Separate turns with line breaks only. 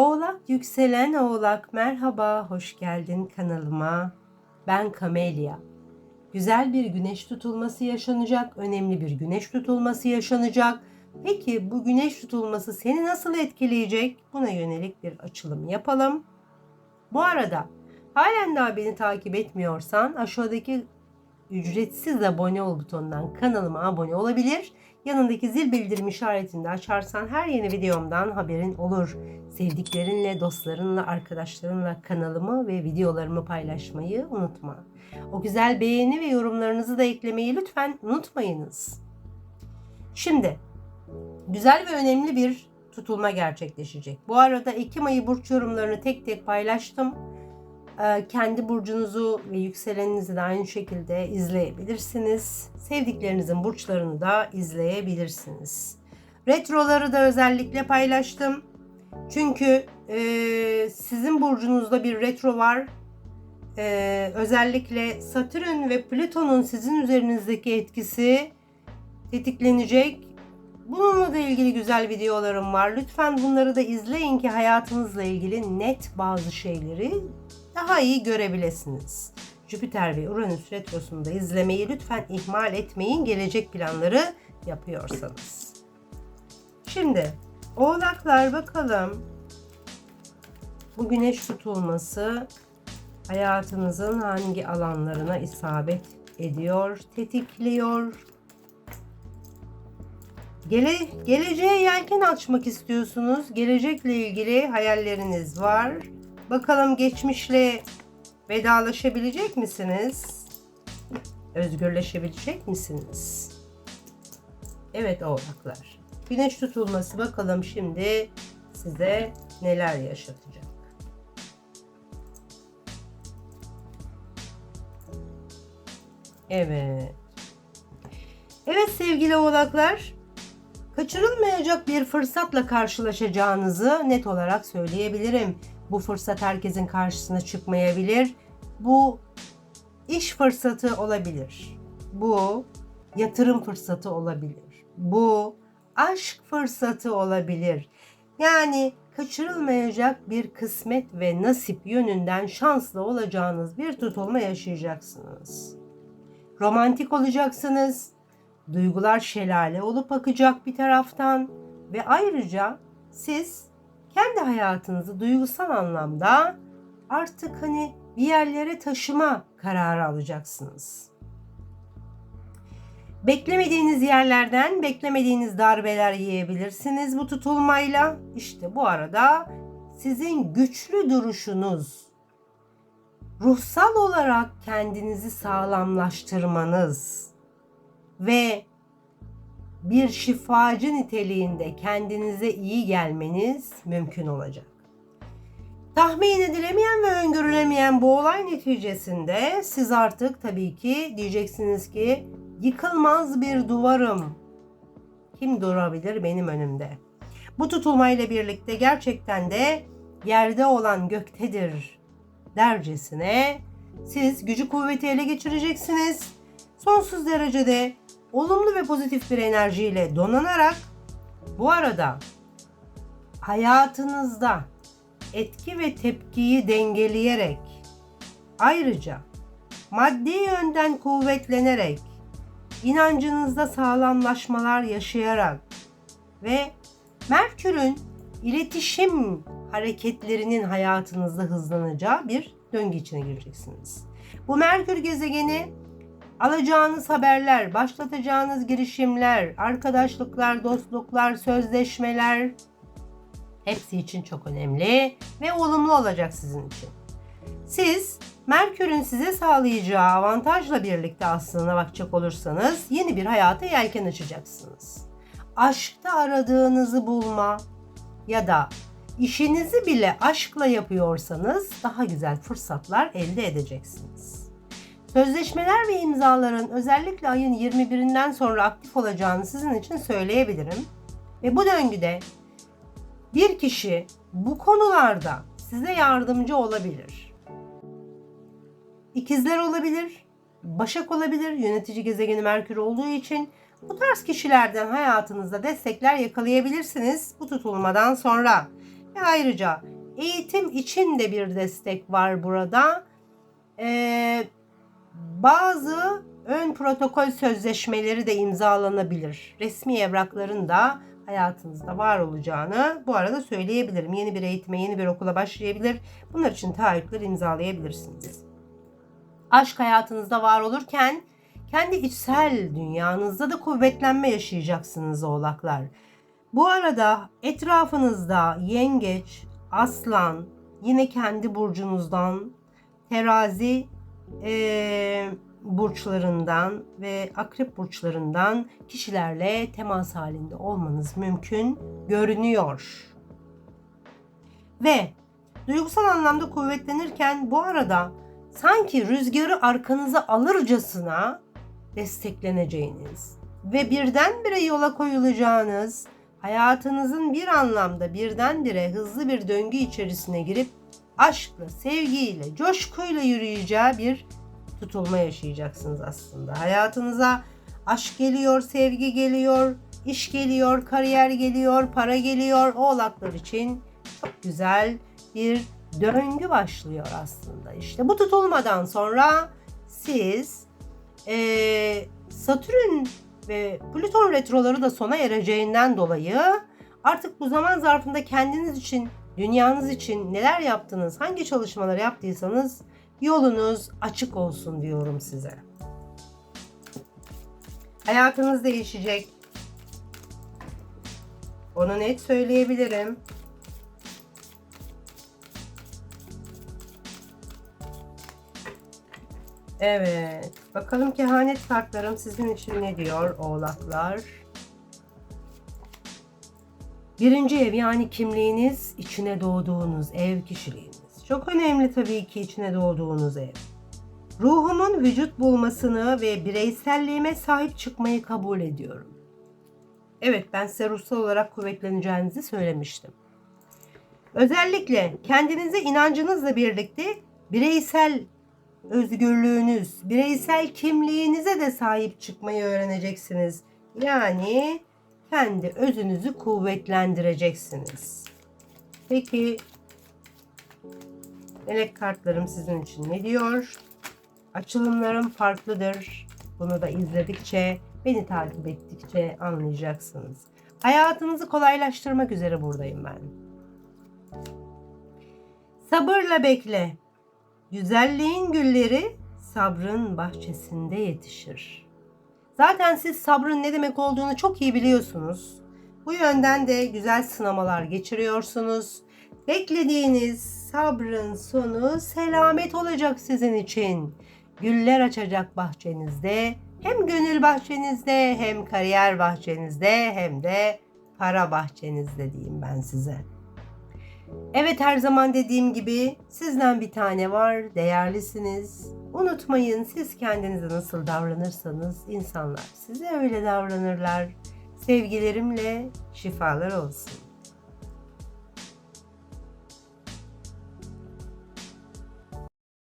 Oğlak yükselen oğlak merhaba hoş geldin kanalıma. Ben Kamelia. Güzel bir güneş tutulması yaşanacak, önemli bir güneş tutulması yaşanacak. Peki bu güneş tutulması seni nasıl etkileyecek? Buna yönelik bir açılım yapalım. Bu arada halen daha beni takip etmiyorsan aşağıdaki ücretsiz abone ol butonundan kanalıma abone olabilir. Yanındaki zil bildirim işaretini de açarsan her yeni videomdan haberin olur. Sevdiklerinle, dostlarınla, arkadaşlarınla kanalımı ve videolarımı paylaşmayı unutma. O güzel beğeni ve yorumlarınızı da eklemeyi lütfen unutmayınız. Şimdi güzel ve önemli bir tutulma gerçekleşecek. Bu arada Ekim ayı burç yorumlarını tek tek paylaştım. Ee, Kendi burcunuzu ve yükseleninizi de aynı şekilde izleyebilirsiniz. Sevdiklerinizin burçlarını da izleyebilirsiniz. Retroları da özellikle paylaştım. Çünkü e, sizin burcunuzda bir retro var. E, özellikle Satürn ve Plüton'un sizin üzerinizdeki etkisi tetiklenecek. Bununla da ilgili güzel videolarım var. Lütfen bunları da izleyin ki hayatınızla ilgili net bazı şeyleri daha iyi görebilirsiniz. Jüpiter ve Uranüs retrosunu izlemeyi lütfen ihmal etmeyin gelecek planları yapıyorsanız. Şimdi oğlaklar bakalım bu güneş tutulması hayatınızın hangi alanlarına isabet ediyor, tetikliyor. Gele, geleceğe yelken açmak istiyorsunuz. Gelecekle ilgili hayalleriniz var. Bakalım geçmişle vedalaşabilecek misiniz? Özgürleşebilecek misiniz? Evet oğlaklar. Güneş tutulması bakalım şimdi size neler yaşatacak. Evet. Evet sevgili oğlaklar. Kaçırılmayacak bir fırsatla karşılaşacağınızı net olarak söyleyebilirim. Bu fırsat herkesin karşısına çıkmayabilir. Bu iş fırsatı olabilir. Bu yatırım fırsatı olabilir. Bu aşk fırsatı olabilir. Yani kaçırılmayacak bir kısmet ve nasip yönünden şanslı olacağınız bir tutulma yaşayacaksınız. Romantik olacaksınız. Duygular şelale olup akacak bir taraftan ve ayrıca siz kendi hayatınızı duygusal anlamda artık hani bir yerlere taşıma kararı alacaksınız. Beklemediğiniz yerlerden beklemediğiniz darbeler yiyebilirsiniz bu tutulmayla. İşte bu arada sizin güçlü duruşunuz, ruhsal olarak kendinizi sağlamlaştırmanız ve bir şifacı niteliğinde kendinize iyi gelmeniz mümkün olacak. Tahmin edilemeyen ve öngörülemeyen bu olay neticesinde siz artık tabii ki diyeceksiniz ki yıkılmaz bir duvarım. Kim durabilir benim önümde? Bu tutulmayla birlikte gerçekten de yerde olan göktedir dercesine siz gücü kuvveti ele geçireceksiniz. Sonsuz derecede olumlu ve pozitif bir enerjiyle donanarak bu arada hayatınızda etki ve tepkiyi dengeleyerek ayrıca maddi yönden kuvvetlenerek inancınızda sağlamlaşmalar yaşayarak ve Merkür'ün iletişim hareketlerinin hayatınızda hızlanacağı bir döngü içine gireceksiniz. Bu Merkür gezegeni alacağınız haberler, başlatacağınız girişimler, arkadaşlıklar, dostluklar, sözleşmeler hepsi için çok önemli ve olumlu olacak sizin için. Siz Merkür'ün size sağlayacağı avantajla birlikte aslına bakacak olursanız yeni bir hayata yelken açacaksınız. Aşkta aradığınızı bulma ya da işinizi bile aşkla yapıyorsanız daha güzel fırsatlar elde edeceksiniz. Sözleşmeler ve imzaların özellikle ayın 21'inden sonra aktif olacağını sizin için söyleyebilirim. Ve bu döngüde bir kişi bu konularda size yardımcı olabilir. İkizler olabilir, Başak olabilir, yönetici gezegeni Merkür olduğu için bu tarz kişilerden hayatınızda destekler yakalayabilirsiniz bu tutulmadan sonra. Ve ayrıca eğitim için de bir destek var burada. Ee, bazı ön protokol sözleşmeleri de imzalanabilir. Resmi evrakların da hayatınızda var olacağını bu arada söyleyebilirim. Yeni bir eğitime, yeni bir okula başlayabilir. Bunlar için taahhütler imzalayabilirsiniz. Aşk hayatınızda var olurken kendi içsel dünyanızda da kuvvetlenme yaşayacaksınız oğlaklar. Bu arada etrafınızda yengeç, aslan, yine kendi burcunuzdan, terazi e, burçlarından ve akrep burçlarından kişilerle temas halinde olmanız mümkün görünüyor. Ve duygusal anlamda kuvvetlenirken bu arada sanki rüzgarı arkanıza alırcasına destekleneceğiniz ve birdenbire yola koyulacağınız, hayatınızın bir anlamda birdenbire hızlı bir döngü içerisine girip aşkla, sevgiyle, coşkuyla yürüyeceği bir tutulma yaşayacaksınız aslında. Hayatınıza aşk geliyor, sevgi geliyor, iş geliyor, kariyer geliyor, para geliyor. Oğlaklar için çok güzel bir döngü başlıyor aslında. İşte bu tutulmadan sonra siz e, Satürn ve Plüton retroları da sona ereceğinden dolayı artık bu zaman zarfında kendiniz için, dünyanız için neler yaptınız, hangi çalışmalar yaptıysanız yolunuz açık olsun diyorum size. Hayatınız değişecek. Onu net söyleyebilirim. Evet. Bakalım kehanet kartlarım sizin için ne diyor oğlaklar? Birinci ev yani kimliğiniz, içine doğduğunuz ev kişiliğiniz. Çok önemli tabii ki içine doğduğunuz ev. Ruhumun vücut bulmasını ve bireyselliğime sahip çıkmayı kabul ediyorum. Evet ben size ruhsal olarak kuvvetleneceğinizi söylemiştim. Özellikle kendinize inancınızla birlikte bireysel özgürlüğünüz, bireysel kimliğinize de sahip çıkmayı öğreneceksiniz. Yani kendi özünüzü kuvvetlendireceksiniz. Peki melek kartlarım sizin için ne diyor? Açılımlarım farklıdır. Bunu da izledikçe, beni takip ettikçe anlayacaksınız. Hayatınızı kolaylaştırmak üzere buradayım ben. Sabırla bekle. Güzelliğin gülleri sabrın bahçesinde yetişir. Zaten siz sabrın ne demek olduğunu çok iyi biliyorsunuz. Bu yönden de güzel sınamalar geçiriyorsunuz. Beklediğiniz sabrın sonu selamet olacak sizin için. Güller açacak bahçenizde, hem gönül bahçenizde, hem kariyer bahçenizde, hem de para bahçenizde diyeyim ben size. Evet her zaman dediğim gibi sizden bir tane var, değerlisiniz. Unutmayın siz kendinize nasıl davranırsanız insanlar size öyle davranırlar. Sevgilerimle şifalar olsun.